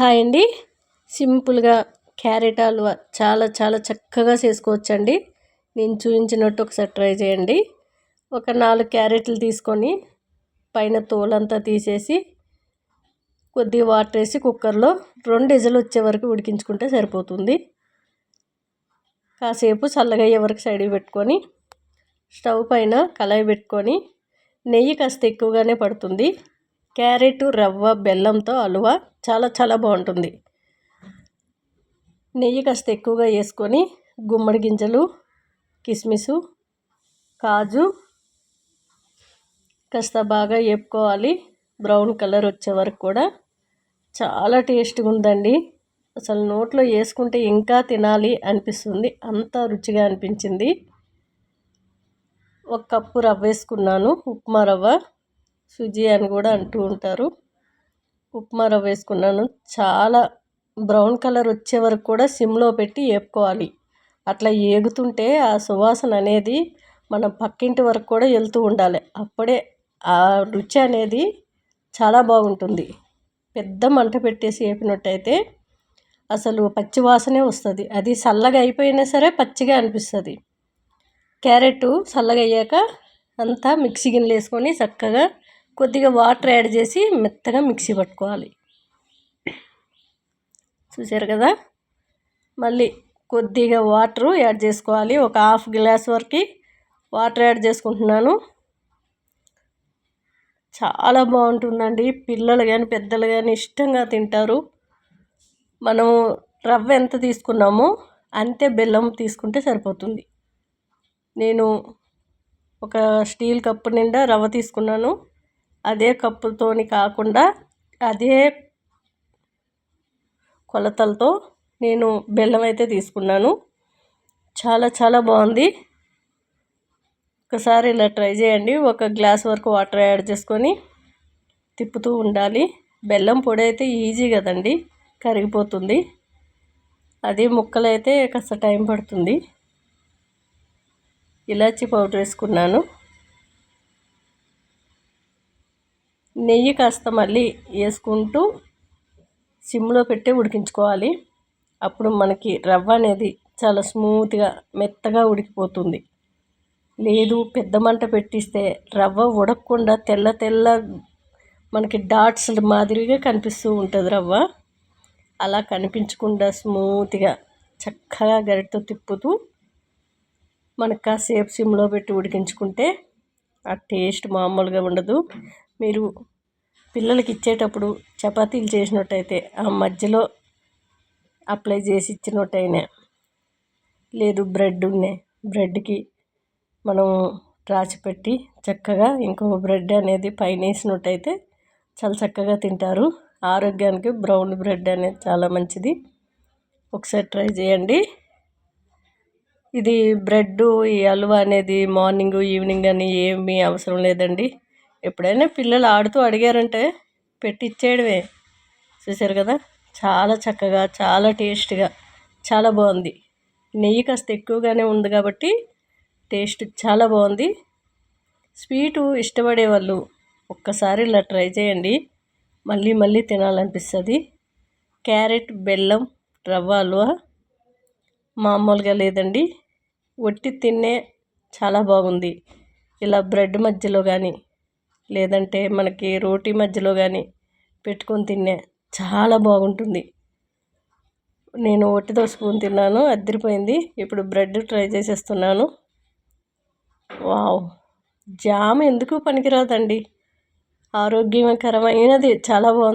Hi అండి సింపుల్గా carrot halwa చాలా చాలా చక్కగా చేసుకోవచ్చండి. నేను చూపించినట్టు ఒకసారి ట్రై చేయండి. ఒక నాలుగు క్యారెట్లు తీసుకొని పైన తోలంతా తీసేసి కొద్దిగా వాటర్ వేసి కుక్కర్లో రెండు ఎజలు వచ్చే వరకు ఉడికించుకుంటే సరిపోతుంది. కాసేపు చల్లగా అయ్యే వరకు సైడ్ పెట్టుకొని స్టవ్ పైన కళాయి పెట్టుకొని నెయ్యి కాస్త ఎక్కువగానే పడుతుంది. క్యారెట్ రవ్వ బెల్లంతో హల్వా చాలా చాలా బాగుంటుంది. నెయ్యి కాస్త ఎక్కువగా వేసుకొని గుమ్మడి గింజలు కిస్మిస్ కాజు కాస్త బాగా వేపుకోవాలి. బ్రౌన్ కలర్ వచ్చే వరకు కూడా చాలా టేస్ట్గా ఉందండి. అసలు నోట్లో వేసుకుంటే ఇంకా తినాలి అనిపిస్తుంది. అంత రుచిగా అనిపించింది. ఒక కప్పు రవ్వ వేసుకున్నాను ఉప్మా రవ్వ. సుజీ అని కూడా అంటూ ఉంటారు. ఉప్మా రవ్వ వేసుకున్నాను. చాలా బ్రౌన్ కలర్ వచ్చే వరకు కూడా సిమ్లో పెట్టి వేపుకోవాలి అట్లా ఏగుతుంటే ఆ సువాసన అనేది మన పక్కింటి వరకు కూడా వెళ్తూ ఉండాలి. అప్పుడే ఆ రుచి అనేది చాలా బాగుంటుంది. పెద్ద మంట పెట్టేసి వేపినట్టయితే అసలు పచ్చి వాసనే వస్తుంది. అది చల్లగా అయిపోయినా సరే పచ్చిగా అనిపిస్తుంది. క్యారెట్ చల్లగా అయ్యాక అంతా మిక్సీ గిన్నెలు వేసుకొని చక్కగా కొద్దిగా వాటర్ యాడ్ చేసి మెత్తగా మిక్సీ పట్టుకోవాలి. చూసారు కదా? మళ్ళీ కొద్దిగా వాటర్ యాడ్ చేసుకోవాలి. ఒక హాఫ్ గ్లాస్ వరకు వాటర్ యాడ్ చేసుకుంటున్నాను. చాలా బాగుంటుందండి. పిల్లలు కానీ పెద్దలు కానీ ఇష్టంగా తింటారు. మనం రవ్వ ఎంత తీసుకున్నామో అంతే బెల్లం తీసుకుంటే సరిపోతుంది. నేను ఒక స్టీల్ కప్పు నిండా రవ్వ తీసుకున్నాను. అదే కప్పుతోని కాకుండా అదే కొలతలతో నేను బెల్లం అయితే తీసుకున్నాను. చాలా చాలా బాగుంది. ఒకసారి ఇలా ట్రై చేయండి. ఒక గ్లాస్ వరకు వాటర్ యాడ్ చేసుకొని తిప్పుతూ ఉండాలి. బెల్లం పొడి అయితే ఈజీ కదండి కరిగిపోతుంది. అది ముక్కలు అయితే కాస్త టైం పడుతుంది. ఇలాచి పౌడర్ వేసుకున్నాను. నెయ్యి కాస్త మళ్ళీ వేసుకుంటూ సిమ్లో పెట్టి ఉడికించుకోవాలి. అప్పుడు మనకి రవ్వ అనేది చాలా స్మూత్గా మెత్తగా ఉడికిపోతుంది. లేదు పెద్ద మంట పెట్టిస్తే రవ్వ ఉడకకుండా తెల్ల తెల్ల మనకి డాట్స్ మాదిరిగా కనిపిస్తూ ఉంటుంది రవ్వ. అలా కనిపించకుండా స్మూత్గా చక్కగా గరిటతో తిప్పుతూ మనకు కాసేపు సిమ్లో పెట్టి ఉడికించుకుంటే ఆ టేస్ట్ మామూలుగా ఉండదు. మీరు పిల్లలకి ఇచ్చేటప్పుడు చపాతీలు చేసినట్టయితే ఆ మధ్యలో అప్లై చేసి ఇచ్చినట్టయినా లేదు బ్రెడ్ ఉన్నాయి బ్రెడ్కి మనం రాచిపెట్టి చక్కగా ఇంకో బ్రెడ్ అనేది పైన వేసినట్టయితే చాలా చక్కగా తింటారు. ఆరోగ్యానికి బ్రౌన్ బ్రెడ్ అనేది చాలా మంచిది. ఒకసారి ట్రై చేయండి. ఇది బ్రెడ్ ఈ హల్వా అనేది మార్నింగ్ ఈవినింగ్ అని ఏమీ అవసరం లేదండి. ఎప్పుడైనా పిల్లలు ఆడుతూ అడిగారంటే పెట్టి ఇచ్చేయడమే చూసారు కదా? చాలా చక్కగా చాలా టేస్ట్గా చాలా బాగుంది. నెయ్యి కాస్త ఎక్కువగానే ఉంది కాబట్టి టేస్ట్ చాలా బాగుంది. స్వీటు ఇష్టపడే వాళ్ళు ఒక్కసారి ఇలా ట్రై చేయండి. మళ్ళీ మళ్ళీ తినాలనిపిస్తుంది. క్యారెట్ బెల్లం రవ్వ హల్వా మామూలుగా లేదండి. వట్టి తిన్నే చాలా బాగుంది. ఇలా బ్రెడ్ మధ్యలో కానీ లేదంటే మనకి రోటీ మధ్యలో కానీ పెట్టుకొని తినే చాలా బాగుంటుంది. నేను ఒట్టితో స్పూన్ తిన్నాను అద్దరిపోయింది. ఇప్పుడు బ్రెడ్ ట్రై చేసేస్తున్నాను. వావ్! జామ్ ఎందుకు పనికిరాదండి? ఆరోగ్యకరమైనది చాలా బాగుంది.